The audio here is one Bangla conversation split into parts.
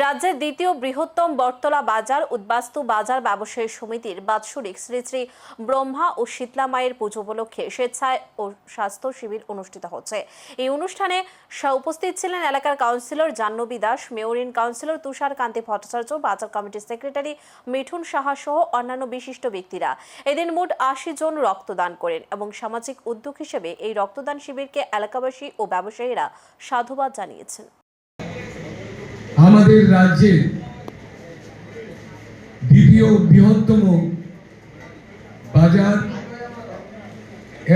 রাজ্যের দ্বিতীয় বৃহত্তম বটতলা বাজার উদ্বাস্তু বাজার ব্যবসায়ী সমিতির বাৎসরিক শ্রী শ্রী ব্রহ্মা ও শীতলা মায়ের পুজো উপলক্ষে স্বেচ্ছায় ও স্বাস্থ্য শিবির অনুষ্ঠিত হচ্ছে। এই অনুষ্ঠানে উপস্থিত ছিলেন এলাকার councillor Jahnavi Das, mayor in councillor Tushar Kanti Bhattacharya, বাজার কমিটির সেক্রেটারি মিঠুন সাহা সহ অন্যান্য বিশিষ্ট ব্যক্তিরা। এদিন মোট আশি জন রক্তদান করেন এবং সামাজিক উদ্যোগ হিসেবে এই রক্তদান শিবিরকে এলাকাবাসী ও ব্যবসায়ীরা সাধুবাদ জানিয়েছেন। আমাদের রাজ্যের দ্বিতীয় বৃহত্তম বাজার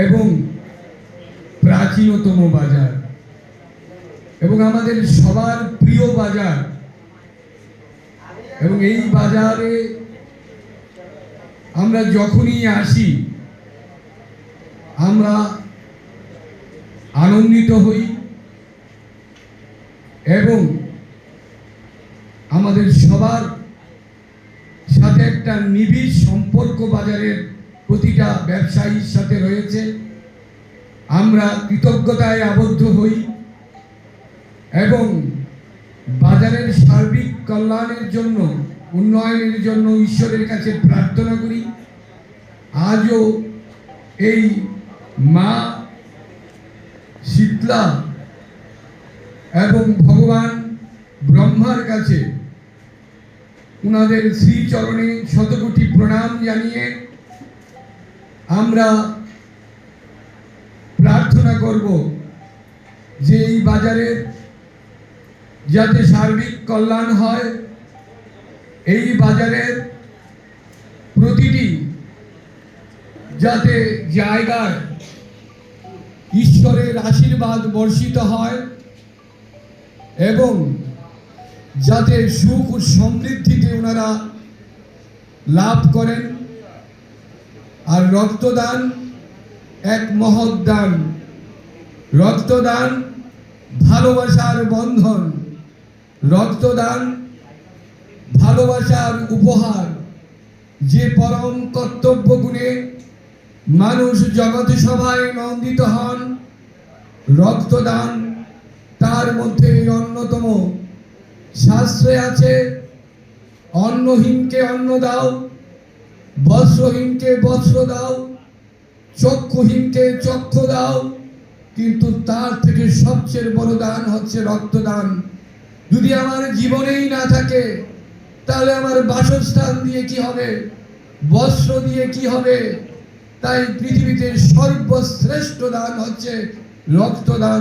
এবং প্রাচীনতম বাজার এবং আমাদের সবার প্রিয় বাজার এবং এই বাজারে আমরা যখনই আসি, আমরা আনন্দিত হই এবং আমাদের সবার সাথে একটা নিবিড় সম্পর্ক বাজারের প্রতিটা ব্যবসায়ীর সাথে রয়েছে। আমরা কৃতজ্ঞতায় আবদ্ধ হই এবং বাজারের সার্বিক কল্যাণের জন্য, উন্নয়নের জন্য ঈশ্বরের কাছে প্রার্থনা করি। আজও এই মা শীতলা এবং ভগবান ব্রহ্মার কাছে ওনাদের শ্রীচরণে শতকোটি প্রণাম জানিয়ে আমরা প্রার্থনা করব যে এই বাজারের যাতে সার্বিক কল্যাণ হয়, এই বাজারের প্রতিটি যাতে জায়গার ঈশ্বরের আশীর্বাদ বর্ষিত হয় এবং যাতে সুখ ও সমৃদ্ধিতে ওনারা লাভ করেন, আর রক্তদান এক মহৎ দান। রক্তদান ভালোবাসার বন্ধন, রক্তদান ভালোবাসার উপহার। যে পরম কর্তব্য গুণে মানুষ জগৎ সভায় নন্দিত হন, রক্তদান তার মধ্যে অন্যতম। শাস্ত্রে আছে, অন্নহীনকে অন্ন দাও, বস্ত্রহীনকে বস্ত্র দাও, চক্ষুহীনকে চক্ষু দাও, কিন্তু তার থেকে সবচেয়ে বড় দান হচ্ছে রক্তদান। যদি আমার জীবনেই না থাকে, তাহলে আমার বাসস্থান দিয়ে কি হবে? বস্ত্র দিয়ে কি হবে? তাই পৃথিবীতে সর্বশ্রেষ্ঠ দান হচ্ছে রক্তদান।